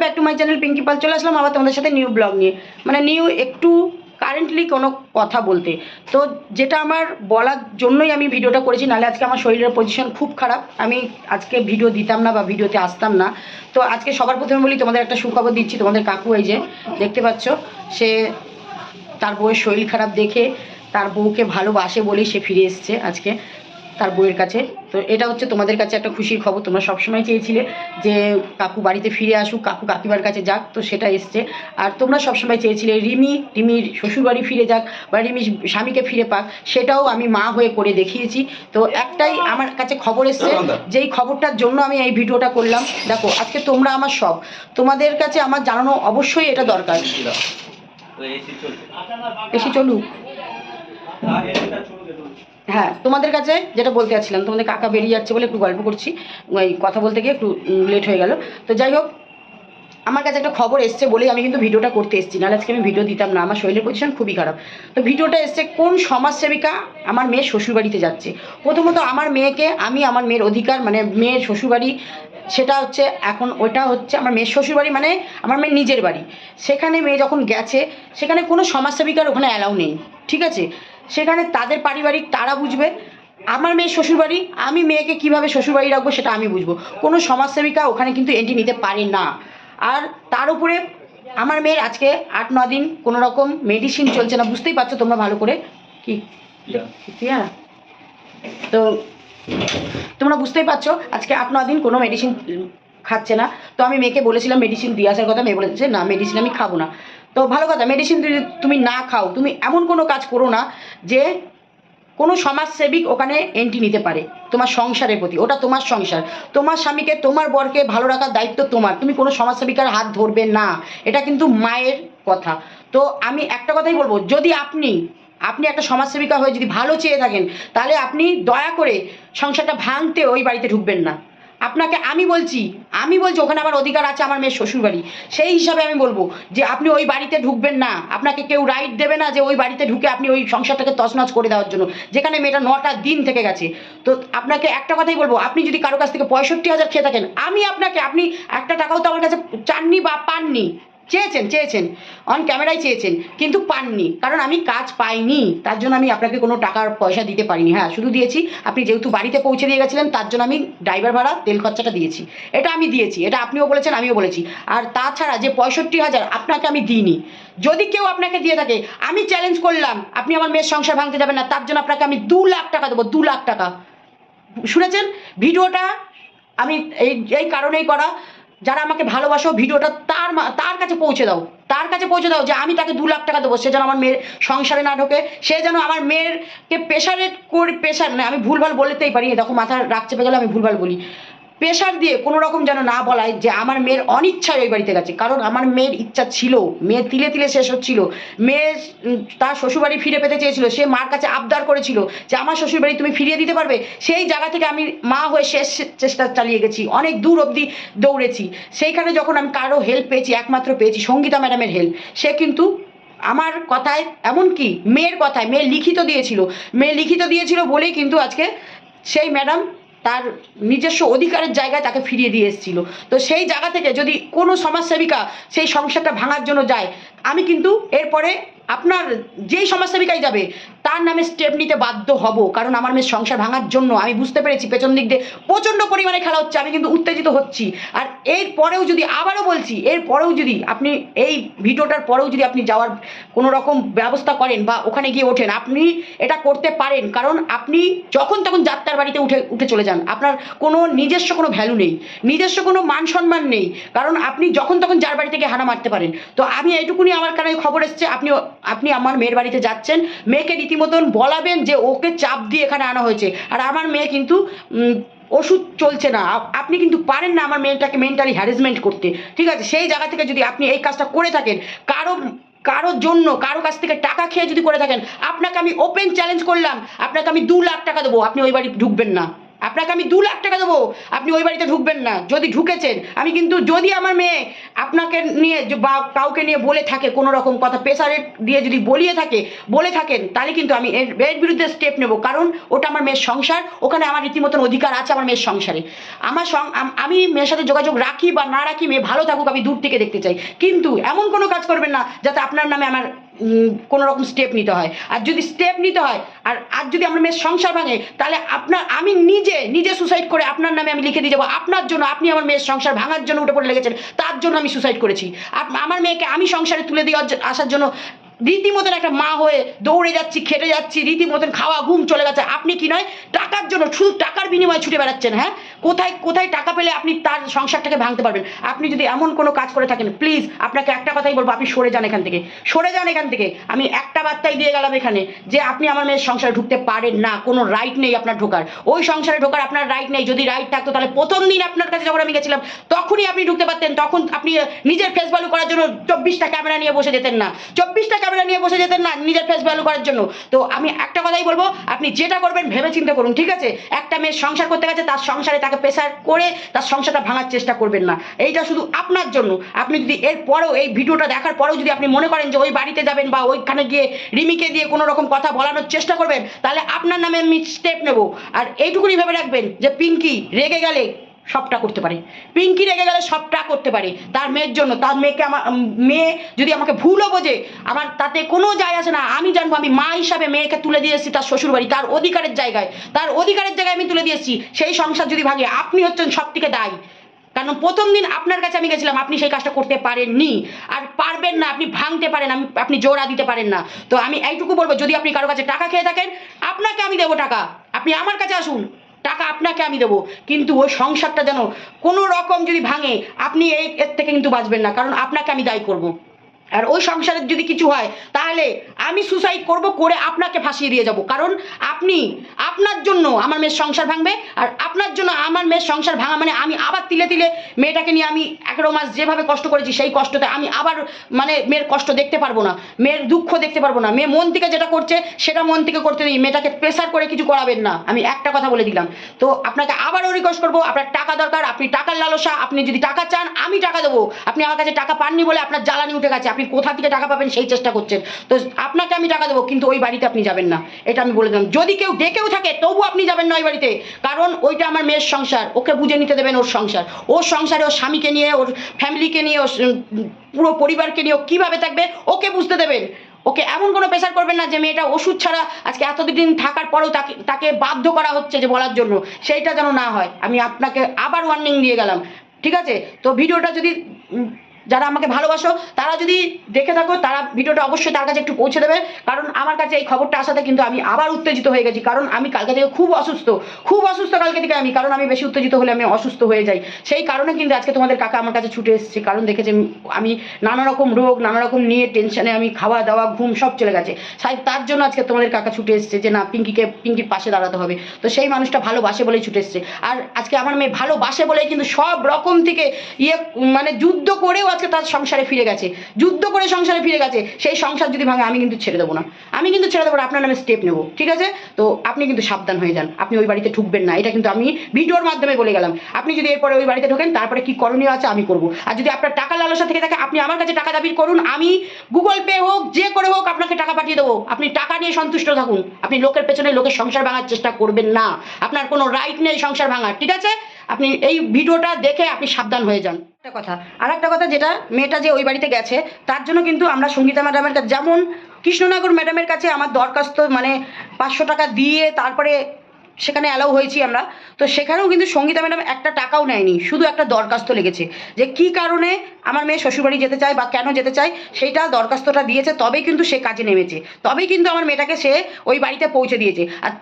Back to my channel Pinki Pal চলে আসলাম আবার তোমাদের সাথে নিউ ব্লগ নিয়ে। মানে নিউ একটু কারেন্টলি কোনো কথা বলতে। তো যেটা আমার বলার জন্যই আমি ভিডিওটা করেছি, নাহলে আজকে আমার শরীরের পজিশন খুব খারাপ। আমি আজকে ভিডিও দিতাম না বা ভিডিওতে আসতাম না। তো আজকে সবার প্রথমে বলি, তোমাদের একটা সুখবর দিচ্ছি। তোমাদের কাকু এই যে, দেখতে পাচ্ছ, সে তার বউয়ের শরীর খারাপ দেখে, তার বউকে ভালোবাসে বলেই সে ফিরে এসছে আজকে। তার বউয়ের কাছে। তো এটা হচ্ছে তোমাদের কাছে একটা খুশির খবর। তোমরা সবসময় চেয়েছিলে যে কাকু বাড়িতে ফিরে আসুক কাকু কাকিমার কাছে যাক তো সেটা এসছে। আর তোমরা সবসময় চেয়েছিলে রিমি রিমির শ্বশুরবাড়ি ফিরে যাক বা রিমির স্বামীকে ফিরে পাক সেটাও আমি মা হয়ে করে দেখিয়েছি। তো একটাই আমার কাছে খবর এসছে যেই খবরটার জন্য আমি এই ভিডিওটা করলাম। দেখো আজকে তোমরা আমার সব। তোমাদের কাছে আমার জানানো অবশ্যই এটা দরকার। বেশি চলুক। হ্যাঁ তোমাদের কাছে যেটা বলতে যাচ্ছিলাম, তোমাদের কাকা বেরিয়ে যাচ্ছে বলে একটু গল্প করছি। ওই কথা বলতে গিয়ে একটু লেট হয়ে গেল। তো যাই হোক, আমার কাছে একটা খবর এসছে বলেই আমি কিন্তু ভিডিওটা করতে এসেছি। নাহলে আজকে আমি ভিডিও দিতাম না, আমার শরীরের পজিশন খুবই খারাপ। তো ভিডিওটা এসছে, কোন সমাজসেবিকা আমার মেয়ের শ্বশুরবাড়িতে যাচ্ছে? প্রথমত আমার মেয়েকে আমি, আমার মেয়ের অধিকার মানে মেয়ের শ্বশুরবাড়ি, সেটা হচ্ছে এখন, ওটা হচ্ছে আমার মেয়ের শ্বশুরবাড়ি মানে আমার মেয়ের নিজের বাড়ি। সেখানে মেয়ে যখন গেছে, সেখানে কোনো সমাজসেবিকার ওখানে অ্যালাউ নেই, ঠিক আছে? সেখানে তাদের পারিবারিক তারা বুঝবে আমার মেয়ের শ্বশুরবাড়ি আমি মেয়েকে কীভাবে শ্বশুরবাড়ি রাখব সেটা আমি বুঝব। কোনো সমাজসেবিকা ওখানে কিন্তু এন্ট্রি নিতে পারে না। আর তার উপরে আমার মেয়ের আজকে আট ন দিন কোনো রকম মেডিসিন চলছে না বুঝতেই পারছ তোমরা ভালো করে কি? তো তোমরা বুঝতেই পারছ আজকে আট ন দিন কোনো মেডিসিন খাচ্ছে না। তো আমি মেয়েকে বলেছিলাম মেডিসিন দিয়ে আসার কথা মেয়ে বলেছে না মেডিসিন আমি খাব না। তো ভালো কথা মেডিসিন তুমি না খাও, তুমি এমন কোনো কাজ করো না যে কোনো সমাজসেবিক ওখানে এন্ট্রি নিতে পারে, তোমার সংসারের প্রতি, ওটা তোমার সংসার। তোমার স্বামীকে, তোমার বরকে ভালো রাখার দায়িত্ব তোমার, তুমি কোনো সমাজসেবিকার হাত ধরবে না, এটা কিন্তু মায়ের কথা। তো আমি একটা কথাই বলব, যদি আপনি আপনি একটা সমাজসেবিকা হয়ে যদি ভালো চেয়ে থাকেন, তাহলে আপনি দয়া করে সংসারটা ভাঙতে ওই বাড়িতে ঢুকবেন না। আপনাকে আমি বলছি আমি বলছি, ওখানে আমার অধিকার আছে, আমার মেয়ের শ্বশুরবাড়ি। সেই হিসাবে আমি বলব যে আপনি ওই বাড়িতে ঢুকবেন না। আপনাকে কেউ রাইট দেবে না যে ওই বাড়িতে ঢুকে আপনি ওই সংসারটাকে তছনছ করে দেওয়ার জন্য। যেখানে মেয়েটা নটা দিন থেকে গেছে। তো আপনাকে একটা কথাই বলব, আপনি যদি কারও কাছ থেকে পঁয়ষট্টি হাজার খেয়ে থাকেন, আমি আপনাকে, আপনি একটা টাকাও তো আমার কাছে চাননি বা পাননি। চেয়েছেন চেয়েছেন। অন ক্যামেরায় চেয়েছেন, কিন্তু পাননি। কারণ আমি কাজ পাইনি। তার জন্য আমি আপনাকে কোনো টাকার পয়সা দিতে পারিনি। হ্যাঁ শুধু দিয়েছি, আপনি যেহেতু বাড়িতে পৌঁছে দিয়ে গেছিলেন, তার জন্য আমি ড্রাইভার ভাড়া, তেল খরচাটা দিয়েছি। এটা আমি দিয়েছি, এটা আপনিও বলেছেন, আমিও বলেছি। আর তাছাড়া যে পঁয়ষট্টি হাজার আপনাকে আমি দিইনি। যদি কেউ আপনাকে দিয়ে থাকে, আমি চ্যালেঞ্জ করলাম, আপনি আমার মেয়ের সংসার ভাঙতে যাবেন না, তার জন্য আপনাকে আমি দু লাখ টাকা দেবো, দু লাখ টাকা। শুনেছেন? ভিডিওটা আমি এই এই কারণেই করা। যারা আমাকে ভালোবাসো, ভিডিওটা তার তার কাছে পৌঁছে দাও। তার কাছে পৌঁছে দাও যে আমি তাকে দু লাখ টাকা দেবো। সে যেন আমার মেয়ের সংসারে না ঢোকে, সে যেন আমার মেয়েরকে প্রেশারে করে প্রেশার মানে আমি ভুলভাল বলতেই পারি। দেখো, মাথা রাখছে গেলে আমি ভুলভাল বলি। প্রেশার দিয়ে কোনো রকম যেন না বলায় যে আমার মেয়ের অনিচ্ছায় ওই বাড়িতে গেছে। কারণ আমার মেয়ের ইচ্ছা ছিল, মেয়ে তিলে তিলে শেষ হচ্ছিল। মেয়ে তার শ্বশুরবাড়ি ফিরে পেতে চেয়েছিল, সে মার কাছে আবদার করেছিল যে আমার শ্বশুরবাড়ি তুমি ফিরিয়ে দিতে পারবে। সেই জায়গা থেকে আমি মা হয়ে শেষ চেষ্টা চালিয়ে গেছি, অনেক দূর অবধি দৌড়েছি। সেইখানে যখন আমি কারও হেল্প পেয়েছি, একমাত্র পেয়েছি সঙ্গীতা ম্যাডামের হেল্প সে কিন্তু আমার কথায় এমন কি মেয়ের কথায়, মেয়ে লিখিত দিয়েছিল। মেয়ে লিখিত দিয়েছিল বলেই কিন্তু আজকে সেই ম্যাডাম তার নিজস্ব অধিকারের জায়গায় তাকে ফিরিয়ে দিয়ে এসেছিল। তো সেই জায়গা থেকে যদি কোনো সমাজসেবিকা সেই সংসারটা ভাঙার জন্য যায়, আমি কিন্তু এরপরে আপনার যেই সমাজসেবিকাই যাবে তার নামে স্টেপ নিতে বাধ্য হব, কারণ আমার মেয়ের সংসার ভাঙার জন্য। আমি বুঝতে পেরেছি, পেছন দিক দিয়ে প্রচণ্ড পরিমাণে খেলা হচ্ছে, আমি কিন্তু উত্তেজিত হচ্ছি। আর এর পরেও যদি আবারও বলছি, এর পরেও যদি আপনি এই ভিডিওটার পরেও যদি আপনি যাওয়ার কোনো রকম ব্যবস্থা করেন বা ওখানে গিয়ে ওঠেন, আপনি এটা করতে পারেন। কারণ আপনি যখন তখন যাত্রার বাড়িতে উঠে উঠে চলে যান। আপনার কোনো নিজস্ব কোনো ভ্যালু নেই, নিজস্ব কোনো মান সম্মান নেই। কারণ আপনি যখন তখন যার বাড়ি থেকে হানা মারতে পারেন। তো আমি এইটুকুনি আমার কানে খবর এসছে, আপনি আপনি আমার মেয়ের বাড়িতে যাচ্ছেন, মেয়েকে রীতিমতন বলাবেন যে ওকে চাপ দিয়ে এখানে আনা হয়েছে। আর আমার মেয়ে কিন্তু ওষুধ চলছে না। আপনি কিন্তু পারেন না আমার মেয়েটাকে মেন্টালি হ্যারাসমেন্ট করতে। ঠিক আছে? সেই জায়গা থেকে যদি আপনি এই কাজটা করে থাকেন, কারও, কারোর জন্য, কারও কাছ থেকে টাকা খেয়ে যদি করে থাকেন, আপনাকে আমি ওপেন চ্যালেঞ্জ করলাম, আপনাকে আমি দু লাখ টাকা দেবো। আপনি ওই বাড়ি ঢুকবেন না। আপনাকে আমি দু লাখ টাকা দেবো। আপনি ওই বাড়িতে ঢুকবেন না। যদি ঢুকেছেন, আমি কিন্তু যদি আমার মেয়ে আপনাকে নিয়ে বা কাউকে নিয়ে বলে থাকে কোনো রকম কথা প্রেসারে দিয়ে যদি বলিয়ে থাকে, বলে থাকেন, তাহলে কিন্তু আমি এর এর বিরুদ্ধে স্টেপ নেব। কারণ ওটা আমার মেয়ের সংসার, ওখানে আমার রীতিমতন অধিকার আছে আমার মেয়ের সংসারে। আমার সং- আমি মেয়ের সাথে যোগাযোগ রাখি বা না রাখি, মেয়ে ভালো থাকুক, আমি দূর থেকে দেখতে চাই। কিন্তু এমন কোনো কাজ করবেন না যাতে আপনার নামে আমার কোনো রকম স্টেপ নিতে হয়। আর যদি স্টেপ নিতে হয়, আর আর যদি আমার মেয়ের সংসার ভাঙে, তাহলে আপনার, আমি নিজে নিজে সুসাইড করে আপনার নামে আমি লিখে দিয়ে যাব। আপনার জন্য আপনি আমার মেয়ের সংসার ভাঙার জন্য উঠে পড়ে লেগেছেন, তার জন্য আমি সুসাইড করেছি। আমার মেয়েকে আমি সংসারে তুলে দিয়ে আসার জন্য রীতিমতন একটা মা হয়ে দৌড়ে যাচ্ছি, খেটে যাচ্ছি, রীতিমতন খাওয়া, ঘুম চলে গেছে। আপনি কি নয়, টাকার জন্য, শুধু টাকার বিনিময়ে ছুটে বেড়াচ্ছেন হ্যাঁ? কোথায় কোথায় টাকা পেলে আপনি তার সংসারটাকে ভাঙতে পারবেন? আপনি যদি এমন কোনো কাজ করে থাকেন প্লিজ আপনাকে একটা কথাই বলব, আপনি সরে যান এখান থেকে। সরে যান এখান থেকে। আমি একটা বার্তাই দিয়ে গেলাম এখানে যে আপনি আমার মেয়ের সংসারে ঢুকতে পারেন না, কোনো রাইট নেই আপনার ঢোকার। ওই সংসারে ঢোকার আপনার রাইট নেই, যদি রাইট থাকতো তাহলে প্রথম দিন আপনার কাছে যখন আমি গেছিলাম, তখনই আপনি ঢুকতে পারতেন, তখন আপনি নিজের ফেস ভ্যালু করার জন্য চব্বিশটা ক্যামেরা নিয়ে বসে যেতেন না। চব্বিশটা ক্যামেরা নিয়ে বসে যেতেন না নিজের ফেস ভ্যালু করার জন্য। তো আমি একটা কথাই বলব, আপনি যেটা করবেন ভেবে চিন্তা করুন, ঠিক আছে? একটা মেয়ের সংসার করতে গেছে, তার সংসারে তাকে প্রেসার করে তার সংসারটা ভাঙার চেষ্টা করবেন না। এইটা শুধু আপনার জন্য। আপনি যদি এর পরেও এই ভিডিওটা দেখার পরেও যদি আপনি মনে করেন যে ওই বাড়িতে যাবেন বা ওইখানে গিয়ে রিমিকে দিয়ে কোনো রকম কথা বলানোর চেষ্টা করবেন, তাহলে আপনার নামে আমি স্টেপ নেব। আর এইটুকুনি ভেবে রাখবেন যে পিঙ্কি রেগে গেলে সবটা করতে পারে। পিঙ্কি রেগে গেলে সবটা করতে পারে। তার মেয়ের জন্য, তার মেয়েকে আমার মেয়ে যদি আমাকে ভুলও বোঝে, আমার তাতে কোনো যায় আসে না। আমি জানব, আমি মা হিসাবে মেয়েকে তুলে দিয়ে এসেছি তার শ্বশুর বাড়ি তার অধিকারের জায়গায়। তার অধিকারের জায়গায় আমি তুলে দিয়ে এসেছি। সেই সংসার যদি ভাঙে, আপনি হচ্ছেন সব থেকে দায়ী। কারণ প্রথম দিন আপনার কাছে আমি গেছিলাম, আপনি সেই কাজটা করতে পারেননি। আর পারবেন না, আপনি ভাঙতে পারেন, আমি, আপনি জোড়া দিতে পারেন না। তো আমি এইটুকু বলব, যদি আপনি কারও কাছে টাকা খেয়ে থাকেন, আপনাকে আমি দেবো টাকা। আপনি আমার কাছে আসুন। টাকা আপনাকে আমি দেবো। কিন্তু ওই সংসারটা যেন কোনো রকম যদি ভাঙে, আপনি এই এর থেকে কিন্তু বাঁচবেন না, কারণ আপনাকে আমি দায়ী করব। আর ওই সংসারের যদি কিছু হয়, তাহলে আমি সুসাইড করব করে আপনাকে ফাঁসিয়ে দিয়ে যাব। কারণ আপনি, আপনার জন্য আমার মেয়ের সংসার ভাঙবে, আর আপনার জন্য আমার মেয়ের সংসার ভাঙা মানে আমি আবার তিলে তিলে মেয়েটাকে নিয়ে আমি এগারো মাস যেভাবে কষ্ট করেছি, সেই কষ্টতে আমি আবার মানে মেয়ের কষ্ট দেখতে পারব না, মেয়ের দুঃখ দেখতে পারব না। মেয়ে মন থেকে যেটা করছে, সেটা মন থেকে করতে নেই। মেয়েটাকে প্রেশার করে কিছু করাবেন না। আমি একটা কথা বলে দিলাম। তো আপনাকে আবারও রিকোয়েস্ট করব, আপনার টাকা দরকার, আপনি টাকার লালসা, আপনি যদি টাকা চান, আমি টাকা দেবো। আপনি আমার কাছে টাকা পাননি বলে আপনার জ্বালানি উঠে গেছে। আপনি কোথা থেকে টাকা পাবেন সেই চেষ্টা করছেন। তো আপনাকে আমি টাকা দেবো, কিন্তু ওই বাড়িতে আপনি যাবেন না। এটা আমি বলে দিলাম। যদি কেউ ডেকেও থাকে তবু আপনি যাবেন না ওই বাড়িতে। কারণ ওইটা আমার মেয়ের সংসার। ওকে বুঝে নিতে দেবেন ওর সংসার। ওর সংসারে ওর স্বামীকে নিয়ে, ওর ফ্যামিলিকে নিয়ে, ওর পুরো পরিবারকে নিয়ে ও কীভাবে থাকবে, ওকে বুঝতে দেবেন। ওকে এমন কোনো প্রেশার করবেন না যে মেয়েটা ওষুধ ছাড়া আজকে এতদিন থাকার পরেও তাকে তাকে বাধ্য করা হচ্ছে যে বলার জন্য। সেইটা যেন না হয়। আমি আপনাকে আবার ওয়ার্নিং দিয়ে গেলাম। ঠিক আছে? তো ভিডিওটা যদি যারা আমাকে ভালোবাসো, তারা যদি দেখে থাকো, তারা ভিডিওটা অবশ্যই তার কাছে একটু পৌঁছে দেবে। কারণ আমার কাছে এই খবরটা আসাতে কিন্তু আমি আবার উত্তেজিত হয়ে গেছি। কারণ আমি কালকে থেকে খুব অসুস্থ। খুব অসুস্থ কালকে থেকে আমি। কারণ আমি বেশি উত্তেজিত হলে আমি অসুস্থ হয়ে যাই। সেই কারণে কিন্তু আজকে তোমাদের কাকা আমার কাছে ছুটে এসেছে। কারণ দেখেছে আমি নানা রকম রোগ, নানা রকম নিয়ে টেনশনে আমি খাওয়া দাওয়া, ঘুম সব চলে গেছে। সাই, তার জন্য আজকে তোমাদের কাকা ছুটে এসেছে যে, না, পিঙ্কিকে, পিঙ্কির পাশে দাঁড়াতে হবে। তো সেই মানুষটা ভালোবাসে বলেই ছুটে এসেছে। আর আজকে আমার মেয়ে ভালোবাসে বলেই কিন্তু সব রকম থেকে ইয়ে মানে যুদ্ধ করেও আজকে তার সংসারে ফিরে গেছে, যুদ্ধ করে সংসারে ফিরে গেছে, সেই সংসার যদি ভাঙে আমি কিন্তু ছেড়ে দেবো না। আমি কিন্তু ছেড়ে দেবো আপনার নামে স্টেপ নেব, ঠিক আছে? তো আপনি কিন্তু সাবধান হয়ে যান, আপনি ওই বাড়িতে ঢুকবেন না, এটা কিন্তু আমি ভিডিওর মাধ্যমে বলে গেলাম। আপনি যদি এরপরে ওই বাড়িতে ঢোকেন, তারপরে কি করণীয় আছে আমি করব। আর যদি আপনার টাকা লালসা থেকে থাকে, আপনি আমার কাছে টাকা দাবি করুন, আমি গুগল পে হোক, যে করে হোক, আপনাকে টাকা পাঠিয়ে দেবো। আপনি টাকা নিয়ে সন্তুষ্ট থাকুন, আপনি লোকের পেছনে লোকের সংসার ভাঙার চেষ্টা করবেন না। আপনার কোনো রাইট নেই সংসার ভাঙার, ঠিক আছে? আপনি এই ভিডিওটা দেখে আপনি সাবধান হয়ে যান। একটা কথা। আর একটা কথা যেটা, মেয়েটা যে ওই বাড়িতে গেছে, তার জন্য কিন্তু আমরা সঙ্গীতা ম্যাডামের কাছে যেমন কৃষ্ণনগর ম্যাডামের কাছে আমার দরখাস্ত মানে পাঁচশো টাকা দিয়ে তারপরে সেখানে অ্যালাউ হয়েছি আমরা। তো সেখানেও কিন্তু সঙ্গীতা ম্যাডাম একটা টাকাও নেয়নি, শুধু একটা দরখাস্ত লেগেছে যে কি কারণে আমার মেয়ে শ্বশুরবাড়ি যেতে চায় বা কেন যেতে চায় সেইটা দরখাস্তটা দিয়েছে, তবেই কিন্তু সে কাজে নেমেছে। তবেই কিন্তু আমার মেয়েটাকে সে ওই বাড়িতে পৌঁছে দিয়েছে। আর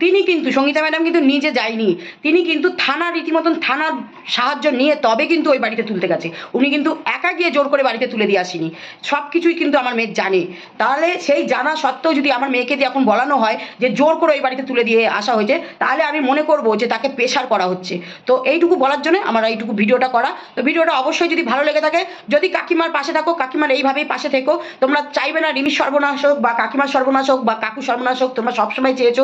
তিনি কিন্তু, সঙ্গীতা ম্যাডাম কিন্তু নিজে যায়নি। তিনি কিন্তু থানার রীতিমতন থানার সাহায্য নিয়ে তবে কিন্তু ওই বাড়িতে তুলতে গেছে। উনি কিন্তু একা গিয়ে জোর করে বাড়িতে তুলে দিয়ে আসেনি। সব কিছুই কিন্তু আমার মেয়ে জানে। তাহলে সেই জানা সত্ত্বেও যদি আমার মেয়েকে দিয়ে এখন বলানো হয় যে জোর করে ওই বাড়িতে তুলে দিয়ে আসা হয়েছে তাহলে আমি মনে করব যে তাকে প্রেশার করা হচ্ছে। তো এইটুকু বলার জন্য আমার এইটুকু ভিডিওটা করা। তো ভিডিওটা অবশ্যই যদি ভালো লেগে থাকে, যদি কাকিমার পাশে থাকো, কাকিমার এইভাবেই পাশে থেকো। তোমরা চাইবে না রিমির সর্বনাশ হোক বা কাকিমার সর্বনাশ হোক বা কাকু সর্বনাশ হোক, তোমরা সবসময় চেয়েছো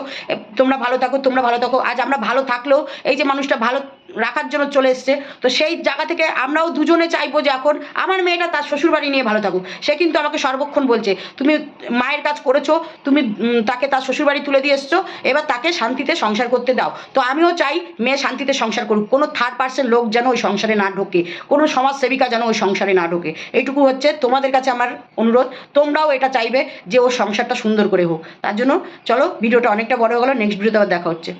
তোমরা ভালো থাকো, তোমরা ভালো থাকো। আজ আমরা ভালো থাকলেও এই যে মানুষটা ভালো রাখার জন্য চলে এসছে। তো সেই জায়গা থেকে আমরাও দুজনে চাইব যে এখন আমার মেয়েটা তার শ্বশুরবাড়ি নিয়ে ভালো থাকুক। সে কিন্তু আমাকে সর্বক্ষণ বলছে, তুমি মায়ের কাজ করেছ, তুমি তাকে তার শ্বশুরবাড়ি তুলে দিয়ে এসছো, এবার তাকে শান্তিতে সংসার করতে দাও। তো আমিও চাই মেয়ে শান্তিতে সংসার করুক। কোনো থার্ড পার্সেন্ট লোক যেন ওই সংসারে না ঢোকে, কোনো সমাজসেবিকা যেন ওই সংসারে না ঢোকে। এইটুকু হচ্ছে তোমাদের কাছে আমার অনুরোধ। তোমরাও এটা চাইবে যে ওর সংসারটা সুন্দর করে হোক। তার জন্য চলো, ভিডিওটা অনেকটা বড় হয়ে গেলো নেক্সট ভিডিওতে আবার দেখা হচ্ছে।